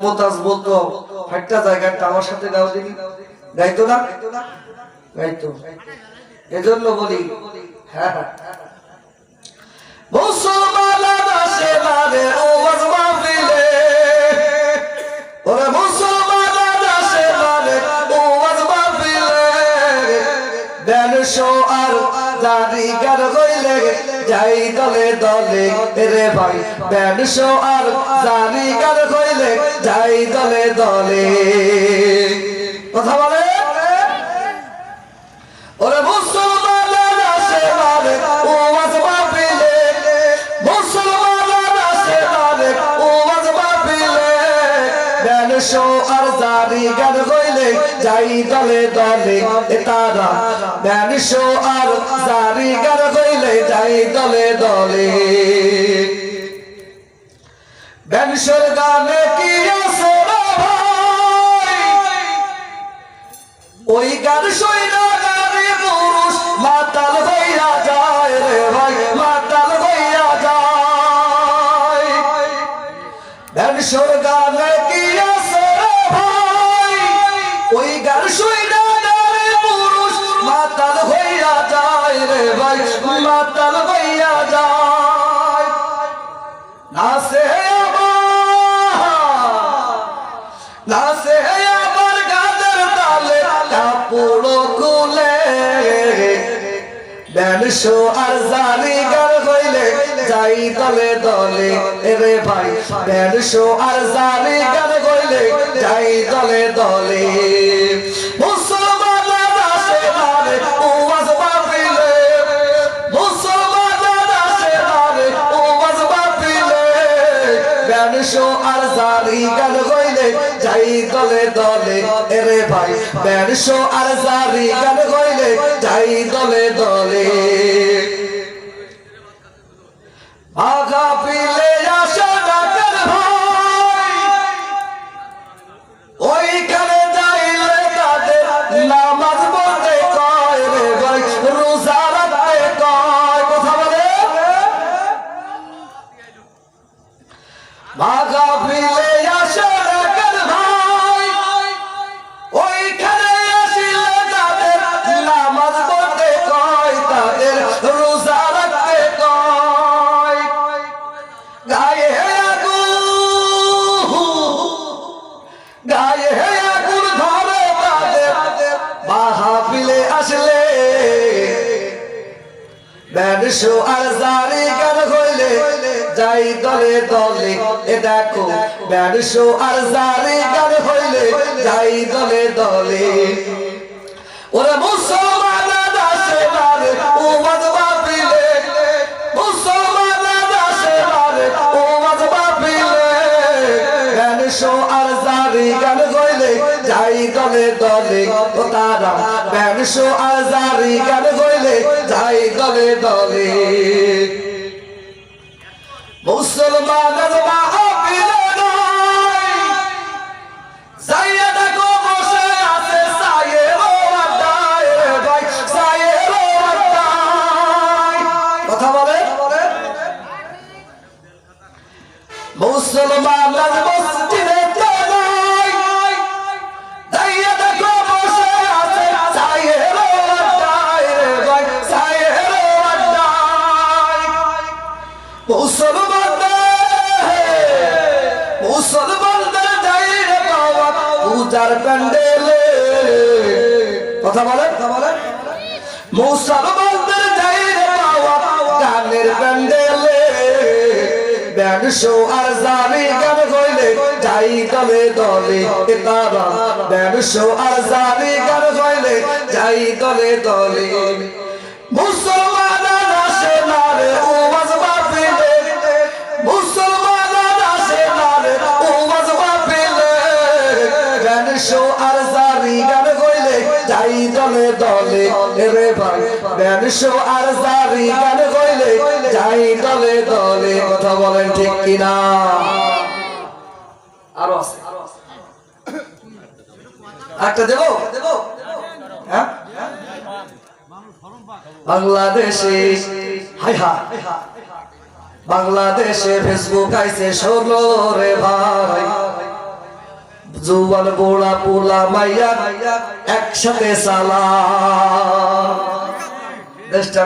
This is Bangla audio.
মোতাজ বলতো একটা জায়গাটা আমার সাথে গাও দিবি গাইতো না? গাইতো। এজন্য বলি হ্যাঁ হ্যাঁ। যাই দলে দলে রে ভাই। দেড়শো আর যাই দলে। কথা বলে? ওরে মুসলমান আসে মারে ওয়াজ মাহফিলে মুসলমান আসে মারে ওয়াজ মাহফিলে দেড়শো আর জারি গান হইলে যাই দলে দলে তারা। দেড়শো আর জারি গান হইলে যাই দলে দলে। দেড়শোর গানে কি ভাই ওই গান সইনা গানে পুরুষ মাতাল হইয়া যায় রে ভাই, মাতাল হইয়া যায়। দেড়শোর গানে কি আছে ভাই? ওই গান সইনা গানে পুরুষ মাতাল হইয়া যায় রে ভাই, মাতাল হইয়া যায়। নাসে নাসে আবার গাদের তালে কাপড় খুলে। দেড়শো আর জারি গার হইলে, যাই দলে দলে। রে ভাই দেড়শো আর জারি গার হইলে, যাই দলে দলে। মুসলমান দলে দলে রে ভাই দেড়শো আর জারি গান দেড়শো আর জারি গান হইলে যাই দলে দলে, এ দেখো দেড়শো আর জারি গান হইলে যাই দলে দলে। ওরে মুসলমান দাসে মারে ওয়াজ মাহফিলে মুসলমান দাসে মারে ওয়াজ মাহফিলে দেড়শো আর জারি গান হইলে যাই দলে দলে, ও তারা দেড়শো আর গান যাই দলে দলে। মুসলমানের মাহফিলে পূজার প্যান্ডেলে। কথা বলে কথা বলে মুসলমানদের যাই রে বাবা গানের প্যান্ডেলে। দেড়শো আর জানি গান হইলে যাই দলে দলে তারা। দেড়শো আর জানি গান হইলে যাই দলে দলে। মুসলমান দেড়শো আর জারি গান হইলে যাই দলে দলে কথা বলেন ঠিক কিনা? আরও আছে। একটা দেবো? হ্যাঁ? বাংলাদেশে, হাই হাই। বাংলাদেশে ফেসবুক আইছে ষোলো রে ভাই। জুয়ান বোড়া পোলা মাইয়া একসাথে সালা দেশটা